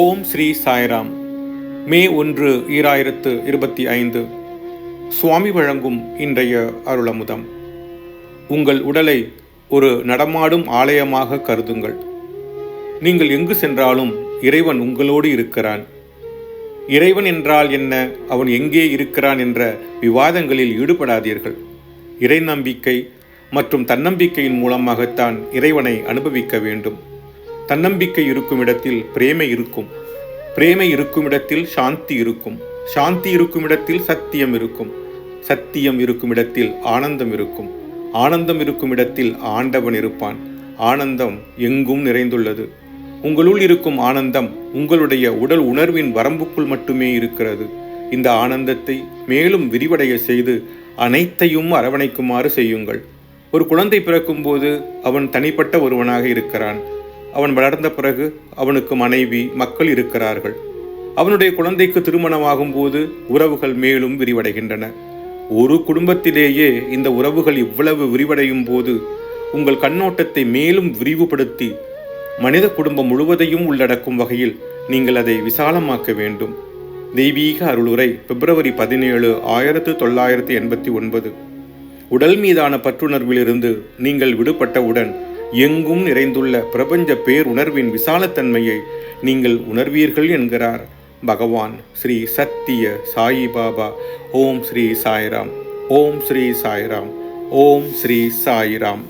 ஓம் ஸ்ரீ சாய்ராம். மே ஒன்று ஈராயிரத்து இருபத்தி ஐந்து. சுவாமி வழங்கும் இன்றைய அருளமுதம். உங்கள் உடலை ஒரு நடமாடும் ஆலயமாக கருதுங்கள். நீங்கள் எங்கு சென்றாலும் இறைவன் உங்களோடு இருக்கிறான். இறைவன் என்றால் என்ன? அவன் எங்கே இருக்கிறான் என்ற விவாதங்களில் ஈடுபடாதீர்கள். இறை நம்பிக்கை மற்றும் தன்னம்பிக்கையின் மூலமாகத்தான் இறைவனை அனுபவிக்க வேண்டும். தன்னம்பிக்கை இருக்கும் இடத்தில் பிரேமை இருக்கும். பிரேமை இருக்கும் இடத்தில் சாந்தி இருக்கும். சாந்தி இருக்கும் இடத்தில் சத்தியம் இருக்கும். சத்தியம் இருக்கும் இடத்தில் ஆனந்தம் இருக்கும். ஆனந்தம் இருக்கும் இடத்தில் ஆண்டவன் இருப்பான். ஆனந்தம் எங்கும் நிறைந்துள்ளது. உங்களுள் இருக்கும் ஆனந்தம் உங்களுடைய உடல் உணர்வின் வரம்புக்குள் மட்டுமே இருக்கிறது. இந்த ஆனந்தத்தை மேலும் விரிவடைய செய்து அனைத்தையும் அரவணைக்குமாறு செய்யுங்கள். ஒரு குழந்தை பிறக்கும்போது அவன் தனிப்பட்ட ஒருவனாக இருக்கிறான். அவன் வளர்ந்த பிறகு அவனுக்கு மனைவி மக்கள் இருக்கிறார்கள். அவனுடைய குழந்தைக்கு திருமணமாகும் போது உறவுகள் மேலும் விரிவடைகின்றன. ஒரு குடும்பத்திலேயே இந்த உறவுகள் இவ்வளவு விரிவடையும் போது உங்கள் கண்ணோட்டத்தை மேலும் விரிவுபடுத்தி மனித குடும்பம் முழுவதையும் உள்ளடக்கும் வகையில் நீங்கள் அதை விசாலமாக்க வேண்டும். தெய்வீக அருளுரை பிப்ரவரி பதினேழு ஆயிரத்து தொள்ளாயிரத்து எண்பத்தி ஒன்பது. உடல் மீதான பற்றுணர்விலிருந்து நீங்கள் விடுபட்டவுடன் எங்கும் நிறைந்துள்ள பிரபஞ்ச பேருணர்வின் விசாலத்தன்மையை நீங்கள் உணர்வீர்கள் என்கிறார் பகவான் ஸ்ரீ சத்திய சாயி பாபா. ஓம் ஸ்ரீ சாய்ராம். ஓம் ஸ்ரீ சாய்ராம். ஓம் ஸ்ரீ சாய்ராம்.